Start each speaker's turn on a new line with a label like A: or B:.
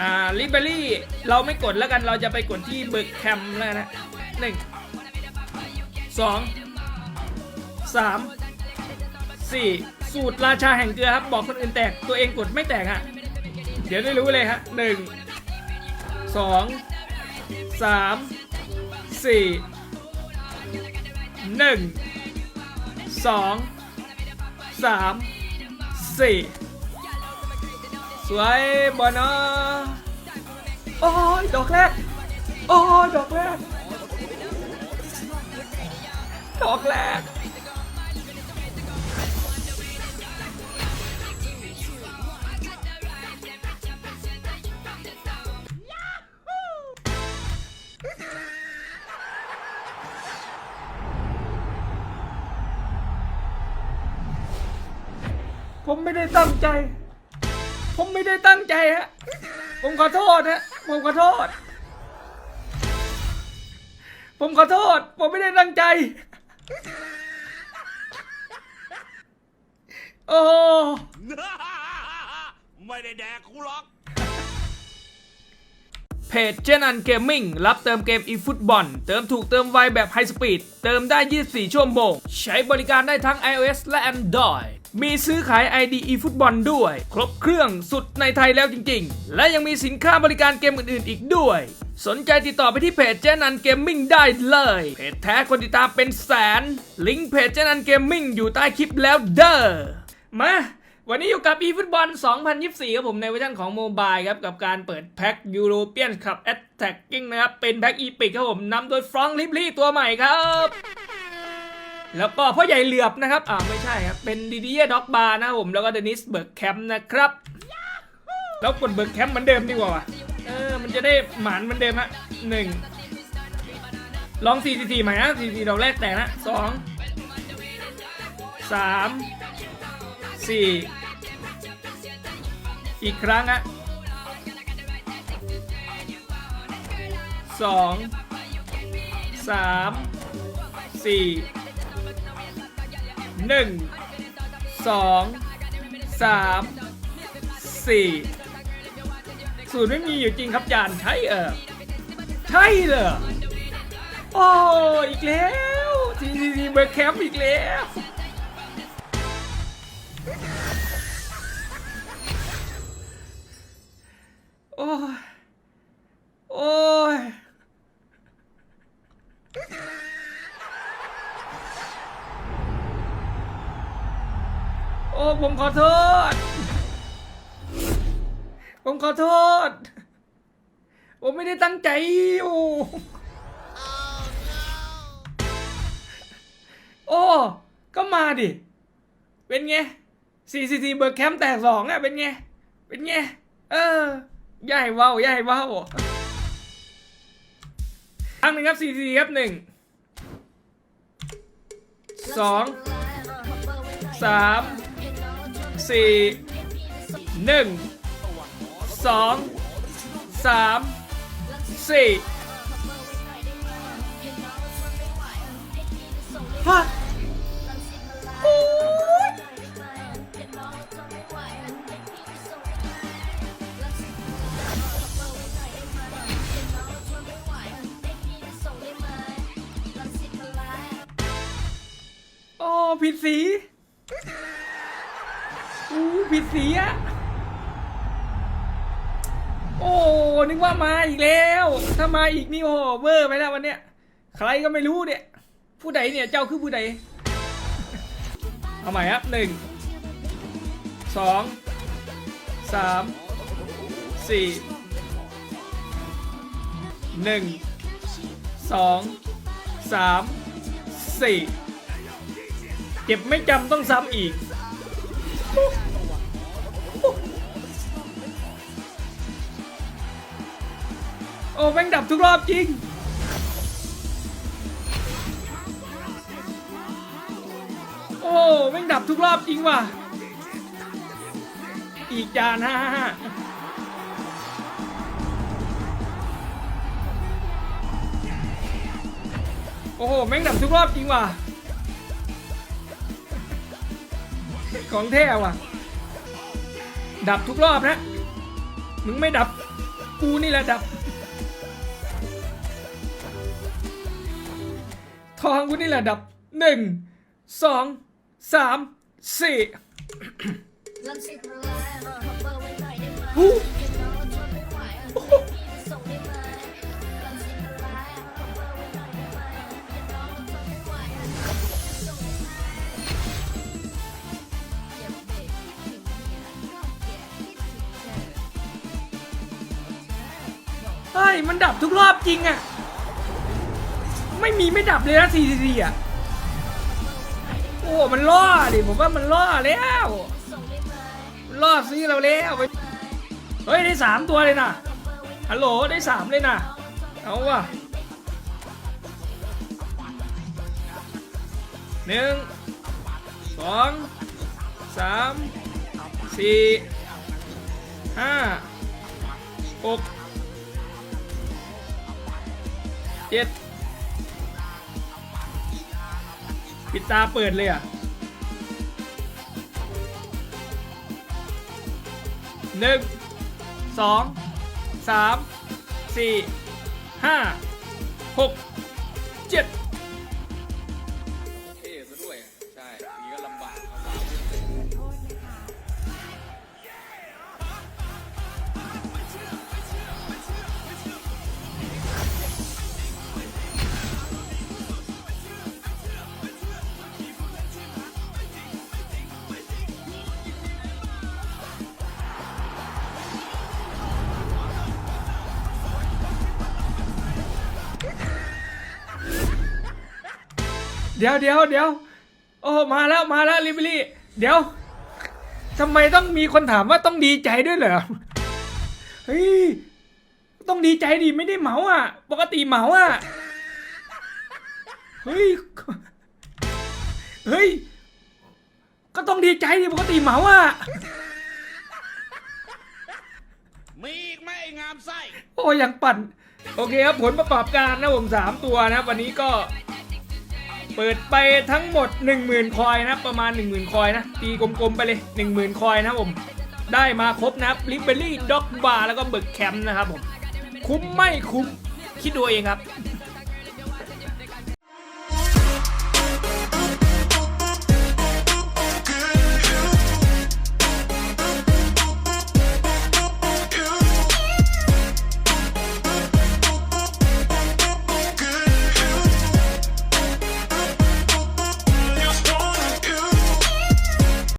A: อ่าลิเบอรี่เราไม่กดแล้วกันเราจะไปกดที่เบิร์กแคมแล้วกันนะหนึ่งสองสามสี่สูตรราชาแห่งเกลือครับ บอกคนอื่นแตกตัวเองกดไม่แตกฮะเดี๋ยวได้รู้เลยฮะหนึ่งสองสามสี่หนึ่งสองสามสี่ สวยบอนะโอ้ยดอกแรก โอ้ยดอกแรก ดอกแรก ผมไม่ได้ตั้งใจ ผมไม่ได้ตั้งใจฮะ ผมขอโทษฮะ ผมขอโทษ ผมขอโทษ ผมไม่ได้ตั้งใจ โอ้
B: ไม่ได้แดกกูหรอก
A: เพจเจนันเกมมิ่งรับเติมเกมอีฟุตบอลเติมถูกเติมไวแบบไฮสปีด เติมได้ 24 ชั่วโมง ใช้บริการได้ทั้ง iOS และ Android มีซื้อขาย ID อีฟุตบอลด้วย ครบเครื่องสุดในไทยแล้วจริง ๆ และยังมีสินค้าบริการเกมอื่นๆ อีกด้วย สนใจติดต่อไปที่เพจเจนันเกมมิ่งได้เลย เพจแท้คนติดตามเป็นแสน ลิงก์เพจเจนันเกมมิ่งอยู่ใต้คลิปแล้วเด้อมาวันนี้อยู่กับ eFootball 2024 ครับผมในเวอร์ชันของโมบายครับ กับการเปิดแพ็ค European Cup Attacking นะครับ เป็นแพ็คอีพิกครับผมนำโดยฟรองก์ลิปลี่ตัวใหม่ครับ แล้วก็พ่อใหญ่เหลือบนะครับ อ่าไม่ใช่ครับ เป็นดีดีเย่ด็อกบาร์นะครับผม แล้วก็เดนิสเบิร์กแคมป์นะครับ แล้วกดเบิร์กแคมป์เหมือนเดิมดีกว่าว่ะเออ มันจะได้หมานเหมือนเดิมฮะหนึ่งลอง4 4 4ใหม่นะ4 4ดอกแรกแต่นะสองสามสี่อีกครั้งอะสองสามสี่ หนึ่งสองสามสี่สูตรไม่มีอยู่จริงครับจานใช่เออใช่เหรอโอ้อีกแล้วทีทีทีเบอร์แคมป์อีกแล้วโอ้ย โอ้ย โอ้ ผมขอโทษ ผมขอโทษ ผมไม่ได้ตั้งใจโอ้โอ้ก็มาดิ เป็นไง CCT เบอร์แคมป์แตกสองอะ เป็นไง เป็นไง เออ ใหญ่เว้าใหญ่เว้าครั้งหนึ่งครับ CCT ครับหนึ่งสองสาม สี่หนึ่งสองสามสี่ฮะโอ้ยโอ้ผิดสี ผิดสีอะโอ้ นึกว่ามาอีกแล้ว ถ้ามาอีกนี่โอ้เวอร์ไปแล้ววันเนี้ย ใครก็ไม่รู้เนี่ย ผู้ใดเนี่ยเจ้าคือผู้ใด เอาใหม่ครับหนึ่งสองสามสี่หนึ่งสองสามสี่เจ็บไม่จำต้องซ้ำอีก โอ้แม่งดับทุกรอบจริง โอ้แม่งดับทุกรอบจริงว่ะ อีกจานห้าโอ้โหแม่งดับทุกรอบจริงว่ะ ของแท้ว่ะ ดับทุกรอบนะ มึงไม่ดับ กูนี่แหละดับ ทองกูนี่แหละดับหนึ่งสองสามสี่
B: ลังสิตมาแล้วขอเบอร์ไว้หน่อยได้ไหม
A: หู
B: เดี๋ยวน้องทนไม่ไหวอะพี่จะส่งได้ไหมลังสิตมาแล้วขอเบอร์ไว้หน่อยได้ไหมเดี๋ยวน้องทนไม่ไหวอะส่งได้ไหมเจ็บเด็กคิดถึงเนี่ยชอบแกคิดถึงเธอเธอบอก
A: เฮ้ย มันดับทุกรอบจริงอะ ไม่มีไม่ดับเลยนะทีทีอะโอ้มันล่อดิผมว่ามันล่อแล้ว
B: มั
A: นล่อซื้อเราแล้วไปเฮ้ยได้สามตัวเลยนะฮัลโหลได้สามเลยนะเอาว่ะหนึ่งสองสามสี่ห้าหกเจ็ด ปิดตาเปิดเลยอะ หนึ่ง สอง สาม สี่ ห้า หก เจ็ด
C: ดี๋ย
A: วเดี๋ยวเดี๋ยวโอ้มาแล้วมาแล้วลิเบรี่ เดี๋ยวทำไมต้องมีคนถามว่าต้องดีใจด้วยเหรอเฮ้ยต้องดีใจดิไม่ได้เหมาอะ ปกติเหมาอะเฮ้ยเฮ้ยก็ต้องดีใจดิปกติเหมาอะ
C: มีอีกไหมไอ้งามไส้
A: โอ้ยังปั่น โอเคครับผลประกอบการนะผมสามตัวนะครับวันนี้ก็ เปิดไปทั้งหมด 10,000 คอยนะประมาณ 10,000 คอยนะ ตีกลมๆไปเลย 10,000 คอยนะผม ได้มาครบนะครับลิเบอรี่ด็อกบาร์แล้วก็เบิกแคมป์นะครับผม คุ้มไม่คุ้ม คิดดูเองครับ